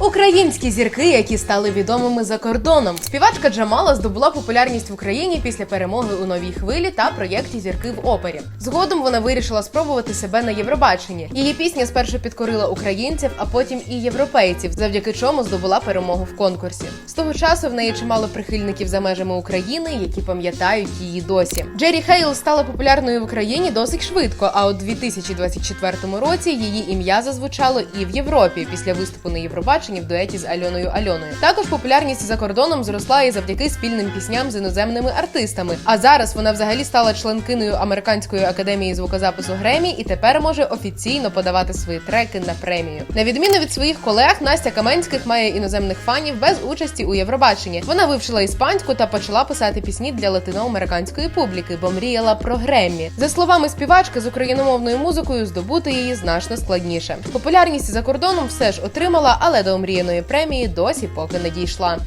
Українські зірки, які стали відомими за кордоном. Співачка Джамала здобула популярність в Україні після перемоги у новій хвилі та проєкті Зірки в опері. Згодом вона вирішила спробувати себе на Євробаченні. Її пісня спершу підкорила українців, а потім і європейців, завдяки чому здобула перемогу в конкурсі. З того часу в неї чимало прихильників за межами України, які пам'ятають її досі. Джері Хейл стала популярною в Україні досить швидко. А у 2024 році її ім'я зазвучало і в Європі після виступу на Євробаченні в дуеті з Альоною Альоною. Також популярність за кордоном зросла і завдяки спільним пісням з іноземними артистами. А зараз вона взагалі стала членкиною американської академії звукозапису Гремі і тепер може офіційно подавати свої треки на премію. На відміну від своїх колег, Настя Каменських має іноземних фанів без участі у Євробаченні. Вона вивчила іспанську та почала писати пісні для латиноамериканської публіки, бо мріяла про Греммі. За словами співачки, з україномовною музикою здобути її значно складніше. Популярність за кордоном все ж отримала, але до омріяної премії досі поки не дійшла.